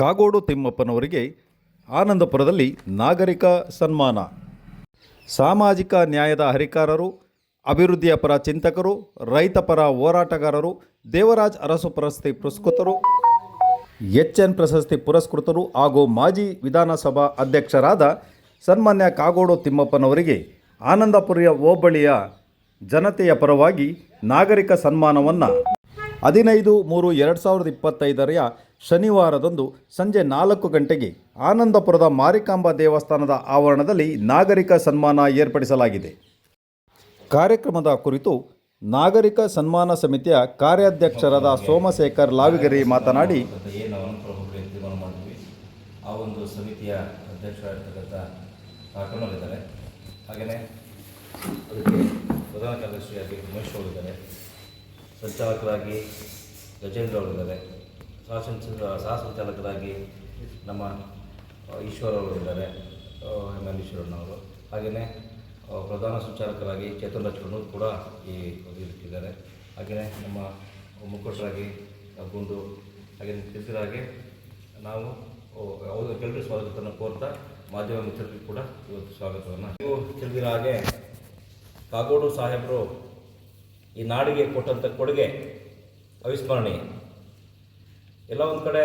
ಕಾಗೋಡು ತಿಮ್ಮಪ್ಪನವರಿಗೆ ಆನಂದಪುರದಲ್ಲಿ ನಾಗರಿಕ ಸನ್ಮಾನ. ಸಾಮಾಜಿಕ ನ್ಯಾಯದ ಹರಿಕಾರರು ಅಭಿವೃದ್ಧಿಯ ಪರ ಚಿಂತಕರು, ರೈತ ಪರ ಹೋರಾಟಗಾರರು, ದೇವರಾಜ್ ಅರಸು ಪ್ರಶಸ್ತಿ ಪುರಸ್ಕೃತರು ಎಚ್ ಎನ್ ಪ್ರಶಸ್ತಿ ಪುರಸ್ಕೃತರು ಹಾಗೂ ಮಾಜಿ ವಿಧಾನಸಭಾ ಅಧ್ಯಕ್ಷರಾದ ಸನ್ಮಾನ್ಯ ಕಾಗೋಡು ತಿಮ್ಮಪ್ಪನವರಿಗೆ ಆನಂದಪುರಿಯ ಹೋಬಳಿಯ ಜನತೆಯ ಪರವಾಗಿ ನಾಗರಿಕ ಸನ್ಮಾನವನ್ನು ಹದಿನೈದು ಮೂರು ಎರಡು ಸಾವಿರದ ಇಪ್ಪತ್ತೈದರ ಶನಿವಾರದಂದು ಸಂಜೆ ನಾಲ್ಕು ಗಂಟೆಗೆ ಆನಂದಪುರದ ಮಾರಿಕಾಂಬಾ ದೇವಸ್ಥಾನದ ಆವರಣದಲ್ಲಿ ನಾಗರಿಕ ಸನ್ಮಾನ ಏರ್ಪಡಿಸಲಾಗಿದೆ. ಕಾರ್ಯಕ್ರಮದ ಕುರಿತು ನಾಗರಿಕ ಸನ್ಮಾನ ಸಮಿತಿಯ ಕಾರ್ಯಾಧ್ಯಕ್ಷರಾದ ಸೋಮಶೇಖರ್ ಲಾವಿಗರಿ ಮಾತನಾಡಿ, ಆ ಒಂದು ಸಮಿತಿಯ ಅದಕ್ಕೆ ಸಂಚಾಲಕರಾಗಿ ಗಜೇಂದ್ರ ಅವರಿದ್ದಾರೆ. ಸಹ ಸಹ ಸಂಚಾಲಕರಾಗಿ ನಮ್ಮ ಈಶ್ವರವರು ಇದ್ದಾರೆ. ಎಂ ಎಲ್ ಈಶ್ವರಣ್ಣವರು ಹಾಗೆಯೇ ಪ್ರಧಾನ ಸಂಚಾಲಕರಾಗಿ ಚೇತನ್ ಲಕ್ಷ್ಮಣ್ ಕೂಡ ಈ ಇದಕ್ಕಿದ್ದಾರೆ ಹಾಗೆಯೇ, ನಮ್ಮ ಮುಖಂಡರಾಗಿ ಗುಂಡು, ಹಾಗೆಯೇ ತಿಳಿಸಿದ ನಾವು ಅವರು ಕೆಲವರು ಸ್ವಾಗತವನ್ನು ಕೋರ್ತಾ ಮಾಧ್ಯಮ ಮಿತ್ರರಿಗೂ ಕೂಡ ಇವತ್ತು ಸ್ವಾಗತವನ್ನು. ನೀವು ತಿಳಿದಿರೋ ಹಾಗೆ, ಕಾಗೋಡು ಸಾಹೇಬರು ಈ ನಾಡಿಗೆ ಕೊಟ್ಟಂಥ ಕೊಡುಗೆ ಅವಿಸ್ಮರಣೀಯ. ಎಲ್ಲ ಒಂದು ಕಡೆ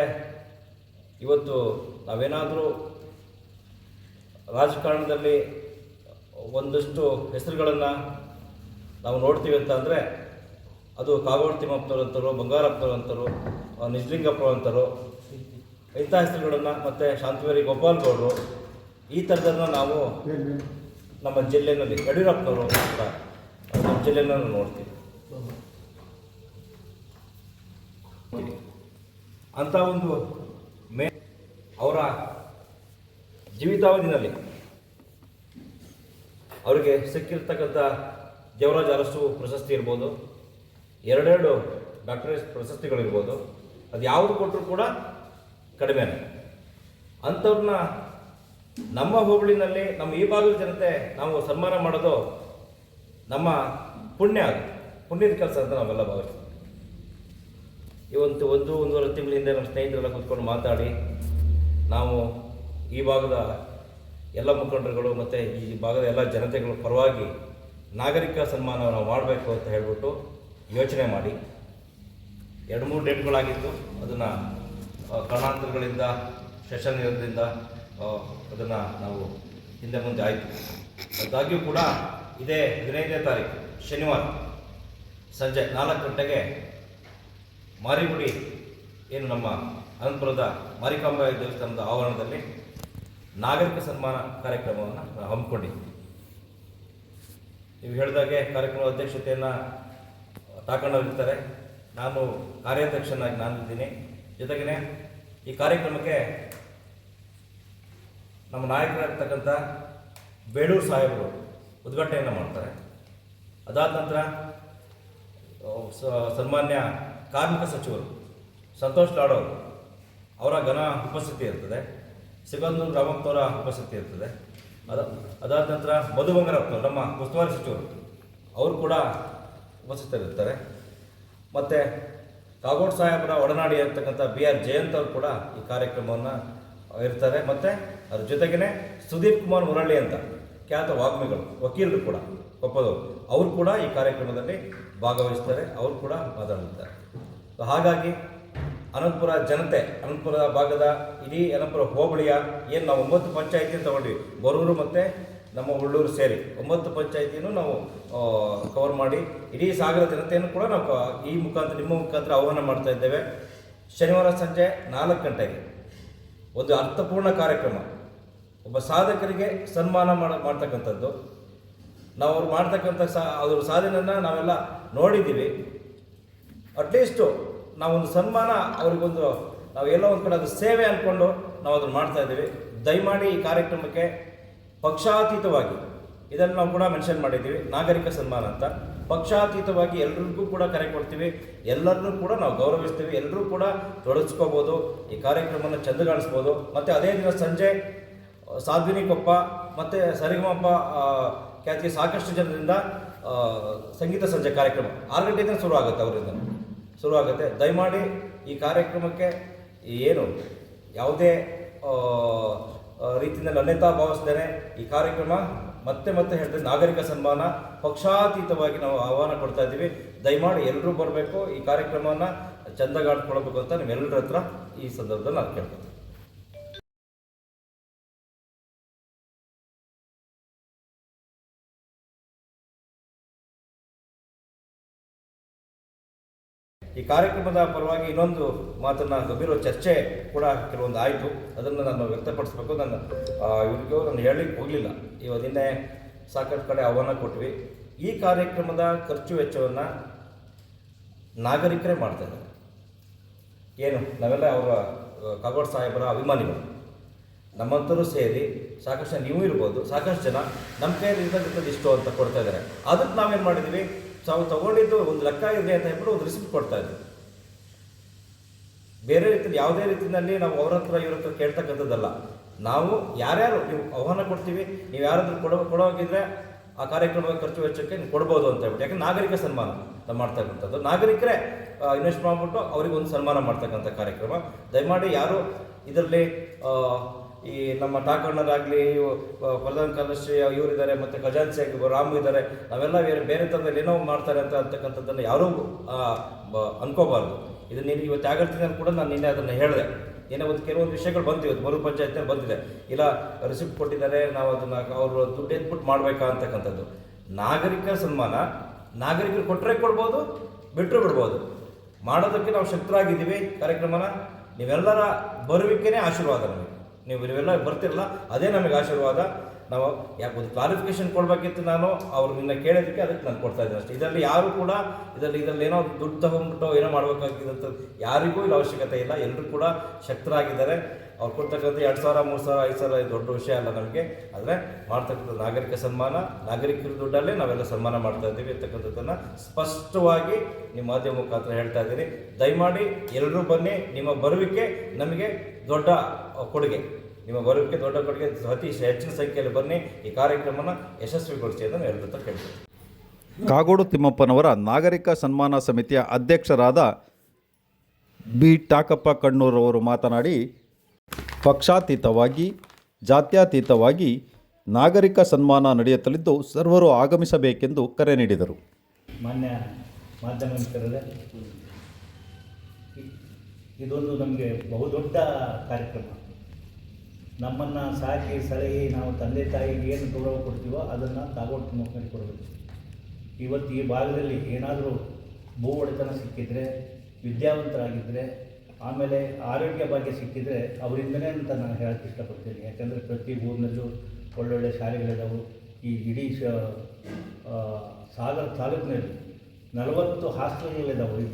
ಇವತ್ತು ನಾವೇನಾದರೂ ರಾಜಕಾರಣದಲ್ಲಿ ಒಂದಷ್ಟು ಹೆಸರುಗಳನ್ನು ನಾವು ನೋಡ್ತೀವಿ ಅಂತ ಅಂದರೆ ಅದು ಕಾಗೋಡು ತಿಮ್ಮಪ್ಪನವರಂತರು ಬಂಗಾರಪ್ಪನವರಂತರು ನಿಜಲಿಂಗಪ್ಪ ಅಂತರು ಇಂಥ ಹೆಸರುಗಳನ್ನು ಮತ್ತು ಶಾಂತವೇರಿ ಗೋಪಾಲ್ಗೌಡರು ಈ ಥರದನ್ನು ನಾವು ನಮ್ಮ ಜಿಲ್ಲೆಯಲ್ಲಿ ಯಡಿಯೂರಪ್ಪನವರು ಅಂತ ನಮ್ಮ ಜಿಲ್ಲೆಯನ್ನು ನೋಡ್ತೀವಿ. ಅಂಥ ಒಂದು ಮೇ ಅವರ ಜೀವಿತಾವಧಿನಲ್ಲಿ ಅವರಿಗೆ ಸಿಕ್ಕಿರ್ತಕ್ಕಂಥ ದೇವರಾಜ ಅರಸು ಪ್ರಶಸ್ತಿ ಇರ್ಬೋದು, ಎರಡೆರಡು ಡಾಕ್ಟರೇಟ್ ಪ್ರಶಸ್ತಿಗಳಿರ್ಬೋದು, ಅದು ಯಾವುದು ಕೊಟ್ಟರು ಕೂಡ ಕಡಿಮೆ ಅಂಥವ್ರನ್ನ ನಮ್ಮ ಹೋಬಳಿನಲ್ಲಿ, ನಮ್ಮ ಈ ಭಾಗದ ಜನತೆ ನಾವು ಸನ್ಮಾನ ಮಾಡೋದು ನಮ್ಮ ಪುಣ್ಯ ಪುಣ್ಯದ ಕೆಲಸ ಅಂತ ನಾವೆಲ್ಲ ಭಾವಿಸ್ತೀವಿ. ಇವತ್ತು ಒಂದು ಒಂದೂವರೆ ತಿಂಗಳಿಂದ ನಮ್ಮ ಸ್ನೇಹಿತರೆಲ್ಲ ಕೂತ್ಕೊಂಡು ಮಾತಾಡಿ, ನಾವು ಈ ಭಾಗದ ಎಲ್ಲ ಮುಖಂಡರುಗಳು ಮತ್ತು ಈ ಭಾಗದ ಎಲ್ಲ ಜನತೆಗಳ ಪರವಾಗಿ ನಾಗರಿಕ ಸನ್ಮಾನವನ್ನು ನಾವು ಮಾಡಬೇಕು ಅಂತ ಹೇಳಿಬಿಟ್ಟು ಯೋಚನೆ ಮಾಡಿ. ಎರಡು, ಮೂರು ಡೇಟ್ಗಳಾಗಿತ್ತು. ಅದನ್ನು ಕಾರಣಾಂತರಗಳಿಂದ ಸೆಷನ್ ಇರೋದ್ರಿಂದ ಅದನ್ನು ನಾವು ಹಿಂದೆ ಮುಂದೆ ಆಯಿತು. ಅದಾಗ್ಯೂ ಕೂಡ ಇದೇ ಹದಿನೈದನೇ ತಾರೀಕು, ಶನಿವಾರ ಸಂಜೆ ನಾಲ್ಕು ಗಂಟೆಗೆ ಮಾರಿಗುಡಿ ಏನು ನಮ್ಮ ಅನಂತಪುರದ ಮಾರಿಕಾಂಬ ದೇವಸ್ಥಾನದ ಆವರಣದಲ್ಲಿ ನಾಗರಿಕ ಸನ್ಮಾನ ಕಾರ್ಯಕ್ರಮವನ್ನು ಹಮ್ಮಿಕೊಂಡಿದ್ದೀವಿ ನೀವು ಹೇಳಿದಾಗೆ ಕಾರ್ಯಕ್ರಮದ ಅಧ್ಯಕ್ಷತೆಯನ್ನು ತಾಕೊಂಡವರಿರ್ತಾರೆ. ನಾನು ಕಾರ್ಯಾಧ್ಯಕ್ಷನಾಗಿ ನಾನಿದ್ದೀನಿ. ಜೊತೆಗೇ ಈ ಕಾರ್ಯಕ್ರಮಕ್ಕೆ ನಮ್ಮ ನಾಯಕರಾಗಿರ್ತಕ್ಕಂಥ ಬೇಳೂರು ಸಾಹೇಬರು ಉದ್ಘಾಟನೆಯನ್ನು ಮಾಡ್ತಾರೆ. ಅದಾದ ನಂತರ ಸನ್ಮಾನ್ಯ ಕಾರ್ಮಿಕ ಸಚಿವರು ಸಂತೋಷ್ ಲಾಡ್ ಅವರು ಘನ ಉಪಸ್ಥಿತಿ ಇರ್ತದೆ. ಸಿಗಂದೂರು ರಾಮಪ್ಪನವರ ಉಪಸ್ಥಿತಿ ಇರ್ತದೆ. ಅದ, ಅದಾದ ನಂತರ ಮಧು ಬಂಗಾರಪ್ಪನವರು, ನಮ್ಮ ಉಸ್ತುವಾರಿ ಸಚಿವರು ಅವರು ಕೂಡ ಉಪಸ್ಥಿತರಿರ್ತಾರೆ. ಮತ್ತು ಕಾಗೋಡು ಸಾಹೇಬರ ಒಡನಾಡಿ ಇರ್ತಕ್ಕಂಥ ಬಿ ಆರ್ ಜಯಂತ್ ಅವರು ಕೂಡ ಈ ಕಾರ್ಯಕ್ರಮವನ್ನು ಇರ್ತಾರೆ. ಮತ್ತು ಅದ್ರ ಜೊತೆಗೇ ಸುದೀಪ್ ಕುಮಾರ್ ಮುರಳ್ಳಿ ಅಂತ ಖ್ಯಾತ ವಾಗ್ಮಿಗಳು, ವಕೀಲರು ಕೂಡ ಕೊಪ್ಪದವರು ಅವರು ಕೂಡ ಈ ಕಾರ್ಯಕ್ರಮದಲ್ಲಿ ಭಾಗವಹಿಸ್ತಾರೆ, ಅವರು ಕೂಡ ಮಾತಾಡುತ್ತಾರೆ ಹಾಗಾಗಿ ಅನಂತಪುರ ಜನತೆ, ಅನಂತಪುರ ಭಾಗದ ಇಡೀ ಅನಂತಪುರ ಹೋಬಳಿಯ ಏನು ನಾವು ಒಂಬತ್ತು ಪಂಚಾಯಿತಿ ತಗೊಂಡ್ವಿ, ಬರೂರು ಮತ್ತು ನಮ್ಮ ಉಳ್ಳೂರು ಸೇರಿ ಒಂಬತ್ತು ಪಂಚಾಯಿತಿಯನ್ನು ನಾವು ಕವರ್ ಮಾಡಿ, ಇಡೀ ಸಾಗರ ಜನತೆಯನ್ನು ಕೂಡ ನಾವು ಈ ಮುಖಾಂತರ, ನಿಮ್ಮ ಮುಖಾಂತರ ಆಹ್ವಾನ ಮಾಡ್ತಾ ಇದ್ದೇವೆ. ಶನಿವಾರ ಸಂಜೆ ನಾಲ್ಕು ಗಂಟೆಗೆ. ಒಂದು ಅರ್ಥಪೂರ್ಣ ಕಾರ್ಯಕ್ರಮ. ಒಬ್ಬ ಸಾಧಕರಿಗೆ ಸನ್ಮಾನ ಮಾಡ, ಮಾಡ್ತಕ್ಕಂಥದ್ದು. ನಾವು ಅವ್ರು ಮಾಡ್ತಕ್ಕಂಥ ಸಾ ಅವ್ರ ಸಾಧನೆಯನ್ನು ನಾವೆಲ್ಲ ನೋಡಿದ್ದೀವಿ. ಅಟ್ಲೀಸ್ಟು ನಾವೊಂದು ಸನ್ಮಾನ, ಅವ್ರಿಗೊಂದು ನಾವು ಎಲ್ಲೋ ಒಂದು ಕಡೆ ಅದು ಸೇವೆ ಅಂದ್ಕೊಂಡು ನಾವು ಅದನ್ನು ಮಾಡ್ತಾ ಇದ್ದೀವಿ. ದಯಮಾಡಿ ಈ ಕಾರ್ಯಕ್ರಮಕ್ಕೆ ಪಕ್ಷಾತೀತವಾಗಿ, ಇದನ್ನು ನಾವು ಕೂಡ ಮೆನ್ಷನ್ ಮಾಡಿದ್ದೀವಿ, ನಾಗರಿಕ ಸನ್ಮಾನ ಅಂತ. ಪಕ್ಷಾತೀತವಾಗಿ ಎಲ್ರಿಗೂ ಕೂಡ ಕರೆ ಕೊಡ್ತೀವಿ. ಎಲ್ಲರನ್ನೂ ಕೂಡ ನಾವು ಗೌರವಿಸ್ತೀವಿ. ಎಲ್ಲರೂ ಕೂಡ ತೊಡಗಿಸ್ಕೋಬೋದು. ಈ ಕಾರ್ಯಕ್ರಮವನ್ನು ಚಂದಗಾಣಿಸ್ಬೋದು. ಮತ್ತು ಅದೇ ದಿನ ಸಂಜೆ ಸಾಧ್ವಿನಿ ಕೊಪ್ಪ ಮತ್ತು ಸರಿಗಮಪ್ಪ ಖ್ಯಾತಿಯ ಸಾಕಷ್ಟು ಜನರಿಂದ ಸಂಗೀತ ಸಂಜೆ ಕಾರ್ಯಕ್ರಮ. ಆರು ಗಂಟೆಯಿಂದ ಶುರು ಆಗುತ್ತೆ ಅವರಿಂದ. ಶುರು ಆಗುತ್ತೆ. ದಯಮಾಡಿ ಈ ಕಾರ್ಯಕ್ರಮಕ್ಕೆ ಏನು ಯಾವುದೇ ರೀತಿಯಿಂದ ನನ್ನೆತಾ ಭಾವಿಸ್ದೇನೆ ಈ ಕಾರ್ಯಕ್ರಮ ಮತ್ತೆ ಮತ್ತೆ ಹೇಳ್ತೇನೆ ನಾಗರಿಕ ಸನ್ಮಾನ, ಪಕ್ಷಾತೀತವಾಗಿ ನಾವು ಆಹ್ವಾನ ಕೊಡ್ತಾ ಇದ್ದೀವಿ. ದಯಮಾಡಿ ಎಲ್ಲರೂ ಬರಬೇಕು. ಈ ಕಾರ್ಯಕ್ರಮವನ್ನು ಚಂದಗಾಡ್ಕೊಳ್ಬೇಕು ಅಂತ ನಿಮ್ಮೆಲ್ಲರ ಹತ್ರ ಈ ಸಂದರ್ಭದಲ್ಲಿ ನಾನು ಕೇಳ್ತೀನಿ ಈ ಕಾರ್ಯಕ್ರಮದ ಪರವಾಗಿ ಇನ್ನೊಂದು ಮಾತನ್ನ ಗಂಭೀರ ಚರ್ಚೆ ಕೂಡ ಕೆಲವೊಂದು ಆಯಿತು ಅದನ್ನು ನಾನು ವ್ಯಕ್ತಪಡಿಸ್ಬೇಕು. ನಾನು ಇವರಿಗೆ ನಾನು ಹೇಳಲಿಕ್ಕೆ ಹೋಗಲಿಲ್ಲ. ಇವಾಗ ನಿನ್ನೆ ಸಾಕಷ್ಟು ಕಡೆ ಆಹ್ವಾನ ಕೊಟ್ವಿ ಈ ಕಾರ್ಯಕ್ರಮದ ಖರ್ಚು ವೆಚ್ಚವನ್ನು ನಾಗರಿಕರೇ ಮಾಡ್ತಾ ಇದ್ದಾರೆ. ಏನು? ನಾವೆಲ್ಲ ಅವರ ಕಾಗೋಡ್ ಸಾಹೇಬರ ಅಭಿಮಾನಿಗಳು. ನಮ್ಮಂಥರೂ ಸೇರಿ ಸಾಕಷ್ಟು ನೀವು ಇರ್ಬೋದು, ಸಾಕಷ್ಟು ಜನ ನಮ್ಮ ಕೈಯಲ್ಲಿ ಇರ್ತಕ್ಕಂಥದ್ದು ಇಷ್ಟು ಅಂತ ಕೊಡ್ತಾ ಇದ್ದಾರೆ. ಅದಕ್ಕೆ ನಾವೇನು ಮಾಡಿದ್ವಿ ತಾವು ತಗೊಂಡಿದ್ದು ಒಂದು ಲೆಕ್ಕ ಇದೆ ಅಂತ ಹೇಳ್ಬಿಟ್ಟು ಒಂದು ರಿಸಿಪ್ಟ್ ಕೊಡ್ತಾ ಇದ್ರು. ಬೇರೆ ರೀತಿಯಲ್ಲಿ, ಯಾವುದೇ ರೀತಿಯಲ್ಲಿ ನಾವು ಅವ್ರ ಹತ್ರ, ಇವ್ರ ಹತ್ರ ಕೇಳ್ತಕ್ಕಂಥದ್ದಲ್ಲ. ನಾವು ಯಾರ್ಯಾರು, ನೀವು ಆಹ್ವಾನ ಕೊಡ್ತೀವಿ, ನೀವು ಯಾರಾದ್ರೂ ಕೊಡೋ, ಕೊಡೋಗಿದ್ರೆ ಆ ಕಾರ್ಯಕ್ರಮದ ಖರ್ಚು ವೆಚ್ಚಕ್ಕೆ ನೀವು ಕೊಡ್ಬೋದು ಅಂತ ಹೇಳ್ಬಿಟ್ಟು. ಯಾಕಂದ್ರೆ ನಾಗರಿಕ ಸನ್ಮಾನ ಮಾಡ್ತಕ್ಕಂಥದ್ದು ನಾಗರಿಕರೇ ಇನ್ವೆಸ್ಟ್ ಮಾಡಿಬಿಟ್ಟು ಅವ್ರಿಗೆ ಒಂದು ಸನ್ಮಾನ ಮಾಡ್ತಕ್ಕಂಥ ಕಾರ್ಯಕ್ರಮ. ದಯಮಾಡಿ ಯಾರು ಇದರಲ್ಲಿ ಈ ನಮ್ಮ ಟಾಕಣ್ಣರಾಗಲಿ ಪ್ರಧಾನ ಕಾರ್ಯದರ್ಶಿ ಇವರಿದ್ದಾರೆ ಮತ್ತು ಖಜಾನ್ಸಿ ರಾಮು ಇದ್ದಾರೆ ನಾವೆಲ್ಲ ಬೇರೆ ಬೇರೆ ಥರದಲ್ಲಿ ಏನೋ ಮಾಡ್ತಾರೆ ಅಂತ ಅಂತಕ್ಕಂಥದ್ದನ್ನು ಯಾರೂ ಅನ್ಕೋಬಾರ್ದು. ಇದು ನೀನು ಇವತ್ತು ಅಂತ ಕೂಡ ನಾನು ನಿನ್ನೆ ಅದನ್ನು ಹೇಳಿದೆ. ಏನೋ ಒಂದು ಕೆಲವೊಂದು ವಿಷಯಗಳು ಬಂದಿವೆ ಮರು ಪಂಚಾಯತ್ನಲ್ಲಿ ಬಂದಿದೆ. ಇಲ್ಲ, ರಿಸಿಪ್ಟ್ ಕೊಟ್ಟಿದ್ದಾರೆ, ನಾವು ಅದನ್ನು ಅವರು ದುಡ್ಡು ಎತ್ಬಿಟ್ಟು ಮಾಡಬೇಕಾ ಅಂತಕ್ಕಂಥದ್ದು. ನಾಗರಿಕ ಸನ್ಮಾನ, ನಾಗರಿಕರು ಕೊಟ್ಟರೆ ಕೊಡ್ಬೋದು ಬಿಟ್ಟರು ಬಿಡ್ಬೋದು. ಮಾಡೋದಕ್ಕೆ ನಾವು ಶಕ್ತರಾಗಿದ್ದೀವಿ ಕಾರ್ಯಕ್ರಮನ. ನೀವೆಲ್ಲರ ಬರುವಿಕೆನೇ ಆಶೀರ್ವಾದ ನಮಗೆ. ನೀವು ಇವೆಲ್ಲ ಬರ್ತಿರಲ್ಲ, ಅದೇ ನಮಗೆ ಆಶೀರ್ವಾದ. ನಾವು ಯಾಕೆ ಒಂದು ಕ್ಲಾರಿಫಿಕೇಶನ್ ಕೊಡಬೇಕಿತ್ತು ನಾನು, ಅವ್ರು ನಿನ್ನ ಕೇಳೋದಕ್ಕೆ ಅದಕ್ಕೆ ನಾನು ಕೊಡ್ತಾ ಇದ್ದೀನಿ ಅಷ್ಟೇ. ಇದರಲ್ಲಿ ಯಾರು ಕೂಡ, ಇದರಲ್ಲಿ ಇದರಲ್ಲಿ ಏನೋ ದುಡ್ಡು ತಗೊಂಡ್ಬಿಟ್ಟು ಏನೋ ಮಾಡಬೇಕಾಗಿದ್ದಂಥ ಯಾರಿಗೂ ಇಲ್ಲಿ ಅವಶ್ಯಕತೆ ಇಲ್ಲ. ಎಲ್ಲರೂ ಕೂಡ ಶಕ್ತರಾಗಿದ್ದಾರೆ. ಅವ್ರು ಕೊಡ್ತಕ್ಕಂಥ ಎರಡು ಸಾವಿರ, ಮೂರು ಸಾವಿರ, ಐದು ಸಾವಿರ ದೊಡ್ಡ ವಿಷಯ ಅಲ್ಲ ನಮಗೆ. ಆದರೆ ಮಾಡ್ತಕ್ಕಂಥ ನಾಗರಿಕ ಸನ್ಮಾನ, ನಾಗರಿಕರ ದುಡ್ಡಲ್ಲೇ ನಾವೆಲ್ಲ ಸನ್ಮಾನ ಮಾಡ್ತಾ ಇದ್ದೀವಿ ಅಂತಕ್ಕಂಥದ್ದನ್ನು ಸ್ಪಷ್ಟವಾಗಿ ನಿಮ್ಮ ಮಾಧ್ಯಮ ಮುಖಾಂತರ ಹೇಳ್ತಾ ಇದ್ದೀನಿ. ದಯಮಾಡಿ ಎಲ್ಲರೂ ಬನ್ನಿ, ನಿಮ್ಮ ಬರುವಿಕೆ ನಮಗೆ ದೊಡ್ಡ ಕೊಡುಗೆ. ನಿಮ್ಮ ಬರುವಿಕೆ ದೊಡ್ಡ ಕೊಡುಗೆ ಅತಿ ಹೆಚ್ಚಿನ ಸಂಖ್ಯೆಯಲ್ಲಿ ಬನ್ನಿ ಈ ಕಾರ್ಯಕ್ರಮನ ಯಶಸ್ವಿಗೊಳಿಸಿ ಅಂತ ಹೇಳುತ್ತಾ ಕೇಳ್ತೀನಿ. ಕಾಗೋಡು ತಿಮ್ಮಪ್ಪನವರ ನಾಗರಿಕ ಸನ್ಮಾನ ಸಮಿತಿಯ ಅಧ್ಯಕ್ಷರಾದ ಬಿ. ಟಾಕಪ್ಪ ಕಣ್ಣೂರವರು ಮಾತನಾಡಿ ಪಕ್ಷಾತೀತವಾಗಿ ಜಾತ್ಯತೀತವಾಗಿ ನಾಗರಿಕ ಸನ್ಮಾನ ನಡೆಯುತ್ತಲಿದ್ದು ಸರ್ವರು ಆಗಮಿಸಬೇಕೆಂದು ಕರೆ ನೀಡಿದರು. ಮಾನ್ಯ ಮಾಧ್ಯಮ ಮಿತ್ರರೇ ಇ- ಇದೊಂದು ನಮಗೆ ಬಹುದೊಡ್ಡ ಕಾರ್ಯಕ್ರಮ. ನಮ್ಮನ್ನು ಸಾಕಿ ಸಲಹೆ ನಾವು ತಂದೆ ತಾಯಿಗೆ ಏನು ಗೌರವ ಕೊಡ್ತೀವೋ ಅದನ್ನು ತಾಗೋಟ್ ಮಕ್ಕಳಿಗೆ ಕೊಡಬೇಕು ಇವತ್ತು ಈ ಭಾಗದಲ್ಲಿ ಏನಾದರೂ ಭೂ ಒಡೆತನ ಸಿಕ್ಕಿದರೆ ವಿದ್ಯಾವಂತರಾಗಿದ್ದರೆ ಆಮೇಲೆ ಆರೋಗ್ಯ ಭಾಗ್ಯ ಸಿಕ್ಕಿದರೆ ಅವರಿಂದನೇ ಅಂತ ನಾನು ಹೇಳಕ್ಕೆ ಇಷ್ಟಪಡ್ತೀನಿ. ಯಾಕಂದರೆ ಪ್ರತಿ ಊರಿನಲ್ಲೂ ಒಳ್ಳೊಳ್ಳೆ ಶಾಲೆಗಳಿದ್ದಾವೆ ಈ ಇಡೀ ಶ ಸಾಗರ ತಾಲೂಕಿನಲ್ಲಿ ನಲವತ್ತು ಹಾಸ್ಟೆಲ್ಗಳಿದ್ದಾವೆ ಈ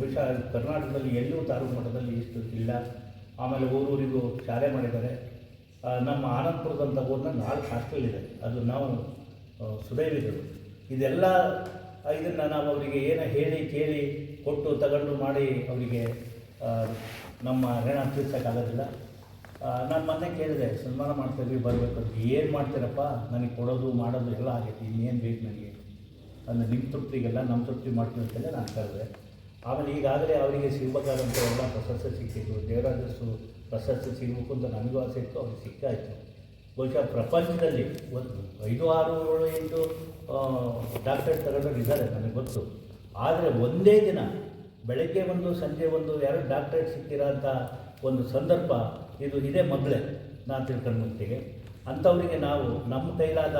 ಕರ್ನಾಟಕದಲ್ಲಿ ಎಲ್ಲೂ ತಾಲೂಕು ಮಟ್ಟದಲ್ಲಿ ಇಷ್ಟು ಇಲ್ಲ. ಆಮೇಲೆ ಊರೂರಿಗೂ ಶಾಲೆ ಮಾಡಿದ್ದಾರೆ. ನಮ್ಮ ಆನಂದಪುರದಂಥ ಊರಿನ ನಾಲ್ಕು ಹಾಸ್ಟೆಲ್ ಇದೆ ಅದು ನಾವು ಸುದೈವಿಗಳು ಇದೆಲ್ಲ ಇದನ್ನು ನಾವು ಅವರಿಗೆ ಏನೋ ಹೇಳಿ, ಕೇಳಿ, ಕೊಟ್ಟು, ತಗೊಂಡು ಮಾಡಿ ಅವರಿಗೆ ನಮ್ಮ ಋಣ ತೀರ್ಸೋಕ್ಕಾಗೋದಿಲ್ಲ. ನಾನು ಮೊನ್ನೆ ಕೇಳಿದೆ, ಸನ್ಮಾನ ಮಾಡ್ತಿದ್ವಿ ಬರಬೇಕು ಅಂತ. ಏನು ಮಾಡ್ತೀರಪ್ಪ? ನನಗೆ ಕೊಡೋದು, ಮಾಡೋದು ಎಲ್ಲ ಆಗೈತಿ, ಇನ್ನೇನು ಬೇಕು ನನಗೆ? ಅಂದರೆ ನಿಮ್ಮ ತೃಪ್ತಿಗೆಲ್ಲ ನಮ್ಮ ತೃಪ್ತಿ ಮಾಡ್ತೀವಿ ಅಂತಲೇ ನಾನು ಕರೆದೆ ಆಮೇಲೆ ಈಗಾಗಲೇ ಅವರಿಗೆ ಸಿಗಬೇಕಾದಂಥ ಎಲ್ಲ ಪ್ರಶಸ್ತಿ ಸಿಕ್ಕಿತ್ತು ದೇವರಾಜಸ್ಸು ಪ್ರಶಸ್ತಿ ಸಿಗಬೇಕು ಅಂತ ನನಗೂ ಆಸೆ ಇತ್ತು, ಅವ್ರಿಗೆ ಸಿಕ್ಕಾಯಿತು ಬಹುಶಃ ಪ್ರಪಂಚದಲ್ಲಿ ಒಂದು ಐದು ಆರು ಏಳು ಎಂಟು ಡಾಕ್ಟರ್ ತಗೊಂಡವ್ರು ಇದ್ದಾರೆ, ನನಗೆ ಗೊತ್ತು. ಆದರೆ ಒಂದೇ ದಿನ ಬೆಳಗ್ಗೆ ಒಂದು ಸಂಜೆ ಒಂದು ಯಾರು ಡಾಕ್ಟರೇಟ್ ಸಿಕ್ಕಿರೋ ಅಂತ ಒಂದು ಸಂದರ್ಭ, ಇದು ಇದೇ ಮೊದಲೇ ನಾನು ತಿಳ್ಕೊಂಡ ಮಟ್ಟಿಗೆ ಅಂಥವರಿಗೆ ನಾವು ನಮ್ಮ ಕೈಲಾದ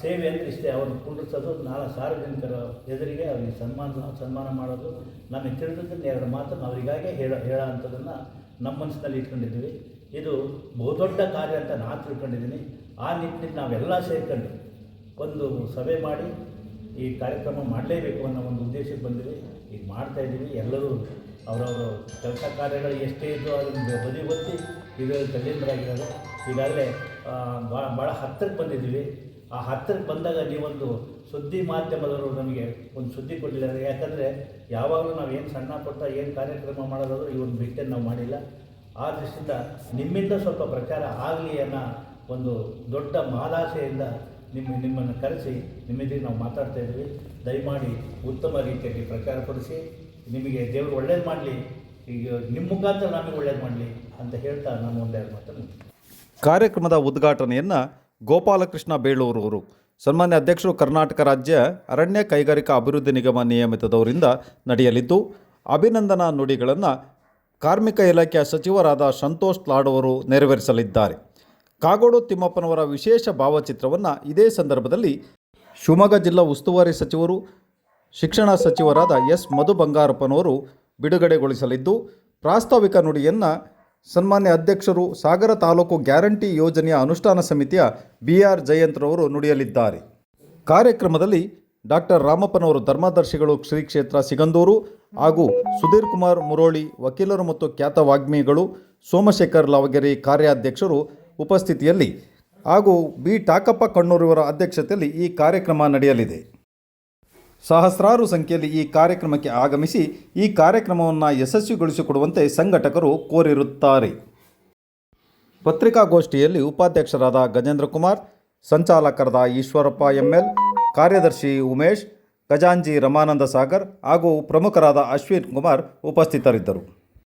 ಸೇವೆ ಅಂತ ಇಷ್ಟೇ, ಅವ್ರನ್ನ ಕುಂಡಿಸೋದು ನಾಳೆ ಸಾರ್ವಜನಿಕರ ಎದುರಿಗೆ ಅವರಿಗೆ ಸನ್ಮಾನ ಸನ್ಮಾನ ಮಾಡೋದು. ನಮಗೆ ತಿಳಿದದ್ದನ್ನು ಎರಡು ಮಾತನ್ನು ಅವರಿಗಾಗೆ ಹೇಳ, ಹೇಳೋ ಅಂಥದ್ದನ್ನು ನಮ್ಮ ಮನಸ್ಸಿನಲ್ಲಿ ಇಟ್ಕೊಂಡಿದ್ದೀವಿ. ಇದು ಬಹುದೊಡ್ಡ ಕಾರ್ಯ ಅಂತ ನಾನು ತಿಳ್ಕೊಂಡಿದ್ದೀನಿ. ಆ ನಿಟ್ಟಿನಲ್ಲಿ ನಾವೆಲ್ಲ ಸೇರ್ಕೊಂಡು ಒಂದು ಸಭೆ ಮಾಡಿ ಈ ಕಾರ್ಯಕ್ರಮ ಮಾಡಲೇಬೇಕು ಅನ್ನೋ ಒಂದು ಉದ್ದೇಶಕ್ಕೆ ಬಂದಿವಿ. ಈಗ ಮಾಡ್ತಾ ಇದ್ದೀವಿ. ಎಲ್ಲರೂ ಅವರವರು ಕೆಲಸ ಕಾರ್ಯಗಳು ಎಷ್ಟೇ ಇದ್ದು ಅದನ್ನು ಬದಿ ಒತ್ತಿ ಇದರಲ್ಲಿ ತಲ್ಲೀನರಾಗಿರೋದು ಈಗಾಗಲೇ ಭಾಳ ಭಾಳ ಹತ್ತಿರಕ್ಕೆ ಬಂದಿದ್ದೀವಿ. ಆ ಹತ್ತಿರಕ್ಕೆ ಬಂದಾಗ ನೀವೊಂದು ಸುದ್ದಿ ಮಾಧ್ಯಮದವರು ನಮಗೆ ಒಂದು ಸುದ್ದಿ ಕೊಟ್ಟಿದ್ದಾರೆ. ಯಾಕಂದರೆ ಯಾವಾಗಲೂ ನಾವು ಏನು ಸಣ್ಣ ಪುಟ್ಟ ಏನು ಕಾರ್ಯಕ್ರಮ ಮಾಡೋದಾದರೂ ಈ ಒಂದು ಭೇಟಿಯನ್ನು ನಾವು ಮಾಡಿಲ್ಲ. ಆ ದೃಷ್ಟಿಯಿಂದ ನಿಮ್ಮಿಂದ ಸ್ವಲ್ಪ ಪ್ರಚಾರ ಆಗಲಿ ಅನ್ನೋ ಒಂದು ದೊಡ್ಡ ಮಾಲಾಶೆಯಿಂದ ನಿಮ್ಮ ನಿಮ್ಮನ್ನು ಕರೆಸಿ ನಿಮ್ಮಿದ್ದೀವಿ ನಾವು ಮಾತಾಡ್ತಾ ಇದ್ವಿ. ದಯಮಾಡಿ ಉತ್ತಮ ರೀತಿಯಲ್ಲಿ ಪ್ರಚಾರಪಡಿಸಿ ನಿಮಗೆ ದೇವರು ಒಳ್ಳೇದು ಮಾಡಲಿ, ಈಗ ನಿಮ್ಮ ಮುಖಾಂತರ ನಮಗೆ ಒಳ್ಳೇದು ಮಾಡಲಿ ಅಂತ ಹೇಳ್ತಾ ನಾನು ಒಂದೆರಡು ಮಾತನ್ನು ಕಾರ್ಯಕ್ರಮದ ಉದ್ಘಾಟನೆಯನ್ನು ಗೋಪಾಲಕೃಷ್ಣ ಬೇಳೂರವರು ಸನ್ಮಾನ್ಯ ಅಧ್ಯಕ್ಷರು ಕರ್ನಾಟಕ ರಾಜ್ಯ ಅರಣ್ಯ ಕೈಗಾರಿಕಾ ಅಭಿವೃದ್ಧಿ ನಿಗಮ ನಿಯಮಿತದವರಿಂದ ನಡೆಯಲಿದ್ದು, ಅಭಿನಂದನಾ ನುಡಿಗಳನ್ನು ಕಾರ್ಮಿಕ ಇಲಾಖೆಯ ಸಚಿವರಾದ ಸಂತೋಷ್ ಲಾಡ್ ಅವರು ನೆರವೇರಿಸಲಿದ್ದಾರೆ. ಕಾಗೋಡು ತಿಮ್ಮಪ್ಪನವರ ವಿಶೇಷ ಭಾವಚಿತ್ರವನ್ನು ಇದೇ ಸಂದರ್ಭದಲ್ಲಿ ಶಿವಮೊಗ್ಗ ಜಿಲ್ಲಾ ಉಸ್ತುವಾರಿ ಸಚಿವರು, ಶಿಕ್ಷಣ ಸಚಿವರಾದ ಎಸ್ ಮಧು ಬಂಗಾರಪ್ಪನವರು ಬಿಡುಗಡೆಗೊಳಿಸಲಿದ್ದು, ಪ್ರಾಸ್ತಾವಿಕ ನುಡಿಯನ್ನು ಸನ್ಮಾನ್ಯ ಅಧ್ಯಕ್ಷರು ಸಾಗರ ತಾಲೂಕು ಗ್ಯಾರಂಟಿ ಯೋಜನೆಯ ಅನುಷ್ಠಾನ ಸಮಿತಿಯ ಬಿ ಆರ್ ಜಯಂತ್ರವರು ನುಡಿಯಲಿದ್ದಾರೆ. ಕಾರ್ಯಕ್ರಮದಲ್ಲಿ ಡಾಕ್ಟರ್ ರಾಮಪ್ಪನವರು ಧರ್ಮದರ್ಶಿಗಳು ಶ್ರೀ ಕ್ಷೇತ್ರ ಸಿಗಂದೂರು ಹಾಗೂ ಸುಧೀರ್ ಕುಮಾರ್ ಮುರೋಳಿ, ವಕೀಲರು ಮತ್ತು ಖ್ಯಾತ ವಾಗ್ಮಿಗಳು ಸೋಮಶೇಖರ್ ಲಾವಗೆರೆ ಕಾರ್ಯಾಧ್ಯಕ್ಷರು ಉಪಸ್ಥಿತಿಯಲ್ಲಿ ಹಾಗೂ ಬಿ ಟಾಕಪ್ಪ ಕಣ್ಣೂರಿವರ ಅಧ್ಯಕ್ಷತೆಯಲ್ಲಿ ಈ ಕಾರ್ಯಕ್ರಮ ನಡೆಯಲಿದೆ. ಸಹಸ್ರಾರು ಸಂಖ್ಯೆಯಲ್ಲಿ ಈ ಕಾರ್ಯಕ್ರಮಕ್ಕೆ ಆಗಮಿಸಿ ಈ ಕಾರ್ಯಕ್ರಮವನ್ನು ಯಶಸ್ವಿಗೊಳಿಸಿಕೊಡುವಂತೆ ಸಂಘಟಕರು ಕೋರಿರುತ್ತಾರೆ. ಪತ್ರಿಕಾಗೋಷ್ಠಿಯಲ್ಲಿ ಉಪಾಧ್ಯಕ್ಷರಾದ ಗಜೇಂದ್ರ ಕುಮಾರ್, ಸಂಚಾಲಕರಾದ ಈಶ್ವರಪ್ಪ ಎಂಎಲ್, ಕಾರ್ಯದರ್ಶಿ ಉಮೇಶ್, ಖಜಾಂಜಿ ರಮಾನಂದ ಸಾಗರ್ ಹಾಗೂ ಪ್ರಮುಖರಾದ ಅಶ್ವಿನ್ ಕುಮಾರ್ ಉಪಸ್ಥಿತರಿದ್ದರು.